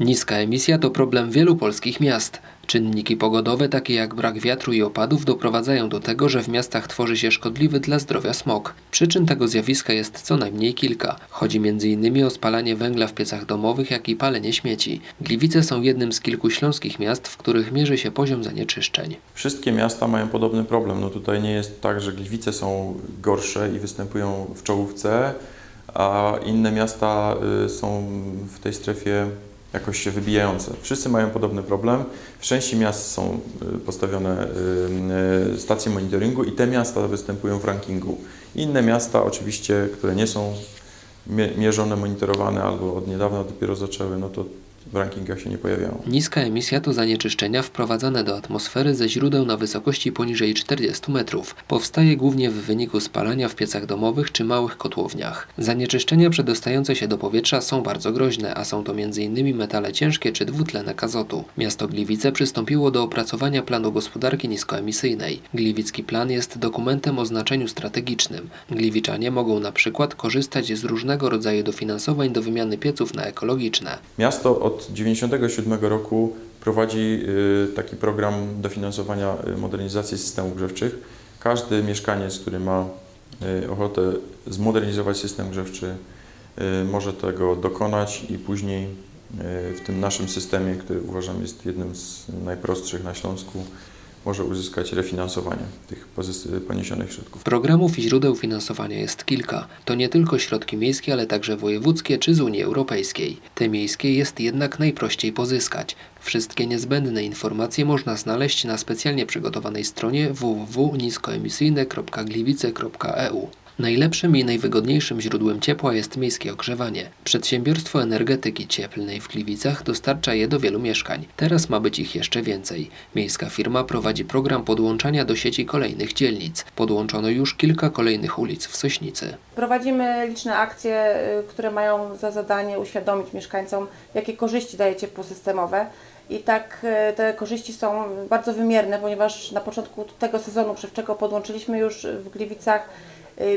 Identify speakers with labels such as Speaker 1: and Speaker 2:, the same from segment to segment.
Speaker 1: Niska emisja to problem wielu polskich miast. Czynniki pogodowe, takie jak brak wiatru i opadów, doprowadzają do tego, że w miastach tworzy się szkodliwy dla zdrowia smog. Przyczyn tego zjawiska jest co najmniej kilka. Chodzi m.in. o spalanie węgla w piecach domowych, jak i palenie śmieci. Gliwice są jednym z kilku śląskich miast, w których mierzy się poziom zanieczyszczeń.
Speaker 2: Wszystkie miasta mają podobny problem. No tutaj nie jest tak, że Gliwice są gorsze i występują w czołówce, a inne miasta y, są w tej strefie jakoś się wybijające. Wszyscy mają podobny problem. W części miast są y, postawione y, y, stacje monitoringu i te miasta występują w rankingu. Inne miasta oczywiście, które nie są mie- mierzone, monitorowane albo od niedawna dopiero zaczęły, no to w rankingach się nie pojawiają.
Speaker 1: Niska emisja to zanieczyszczenia wprowadzane do atmosfery ze źródeł na wysokości poniżej 40 metrów. Powstaje głównie w wyniku spalania w piecach domowych czy małych kotłowniach. Zanieczyszczenia przedostające się do powietrza są bardzo groźne, a są to m.in. metale ciężkie czy dwutlenek azotu. Miasto Gliwice przystąpiło do opracowania planu gospodarki niskoemisyjnej. Gliwicki plan jest dokumentem o znaczeniu strategicznym. Gliwiczanie mogą na przykład korzystać z różnego rodzaju dofinansowań do wymiany pieców na ekologiczne.
Speaker 2: Miasto od 1997 roku prowadzi y, taki program dofinansowania y, modernizacji systemów grzewczych. Każdy mieszkaniec, który ma y, ochotę zmodernizować system grzewczy, może tego dokonać i później w tym naszym systemie, który uważam jest jednym z najprostszych na Śląsku, może uzyskać refinansowanie tych poniesionych środków.
Speaker 1: Programów i źródeł finansowania jest kilka. To nie tylko środki miejskie, ale także wojewódzkie czy z Unii Europejskiej. Te miejskie jest jednak najprościej pozyskać. Wszystkie niezbędne informacje można znaleźć na specjalnie przygotowanej stronie www.niskoemisyjne.gliwice.eu. Najlepszym i najwygodniejszym źródłem ciepła jest miejskie ogrzewanie. Przedsiębiorstwo energetyki cieplnej w Gliwicach dostarcza je do wielu mieszkań. Teraz ma być ich jeszcze więcej. Miejska firma prowadzi program podłączania do sieci kolejnych dzielnic. Podłączono już kilka kolejnych ulic w Sośnicy.
Speaker 3: Prowadzimy liczne akcje, y, które mają za zadanie uświadomić mieszkańcom, jakie korzyści daje ciepło systemowe. I tak y, te korzyści są bardzo wymierne, ponieważ na początku tego sezonu grzewczego podłączyliśmy już w Gliwicach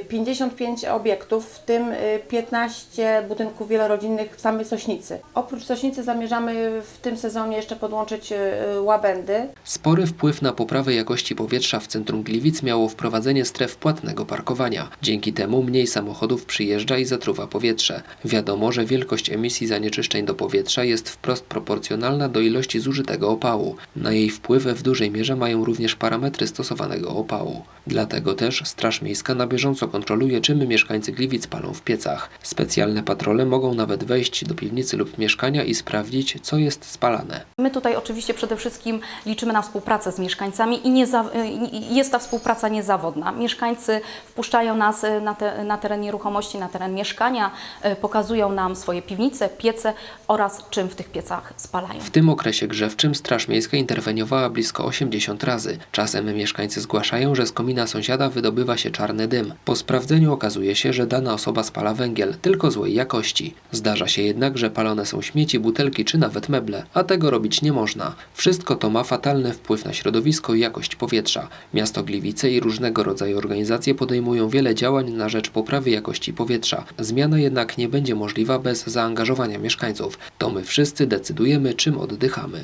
Speaker 3: 55 obiektów, w tym y, 15 budynków wielorodzinnych w samej Sośnicy. Oprócz Sośnicy zamierzamy w tym sezonie jeszcze podłączyć y, y, Łabędy.
Speaker 1: Spory wpływ na poprawę jakości powietrza w centrum Gliwic miało wprowadzenie stref płatnego parkowania. Dzięki temu mniej samochodów przyjeżdża i zatruwa powietrze. Wiadomo, że wielkość emisji zanieczyszczeń do powietrza jest wprost proporcjonalna do ilości zużytego opału. Na jej wpływ w dużej mierze mają również parametry stosowanego opału. Dlatego też Straż Miejska na bieżąco kontroluje, czym mieszkańcy Gliwic palą w piecach. Specjalne patrole mogą nawet wejść do piwnicy lub mieszkania i sprawdzić, co jest spalane.
Speaker 4: My tutaj oczywiście przede wszystkim liczymy na współpracę z mieszkańcami i nie za, i jest ta współpraca niezawodna. Mieszkańcy wpuszczają nas y, na, te, na teren nieruchomości, na teren mieszkania, y, pokazują nam swoje piwnice, piece oraz czym w tych piecach spalają.
Speaker 1: W tym okresie grzewczym Straż Miejska interweniowała blisko 80 razy. Czasem mieszkańcy zgłaszają, że z komina sąsiada wydobywa się czarny dym. Po sprawdzeniu okazuje się, że dana osoba spala węgiel, tylko złej jakości. Zdarza się jednak, że palone są śmieci, butelki czy nawet meble, a tego robić nie można. Wszystko to ma fatalny wpływ na środowisko i jakość powietrza. Miasto Gliwice i różnego rodzaju organizacje podejmują wiele działań na rzecz poprawy jakości powietrza. Zmiana jednak nie będzie możliwa bez zaangażowania mieszkańców. To my wszyscy decydujemy, czym oddychamy.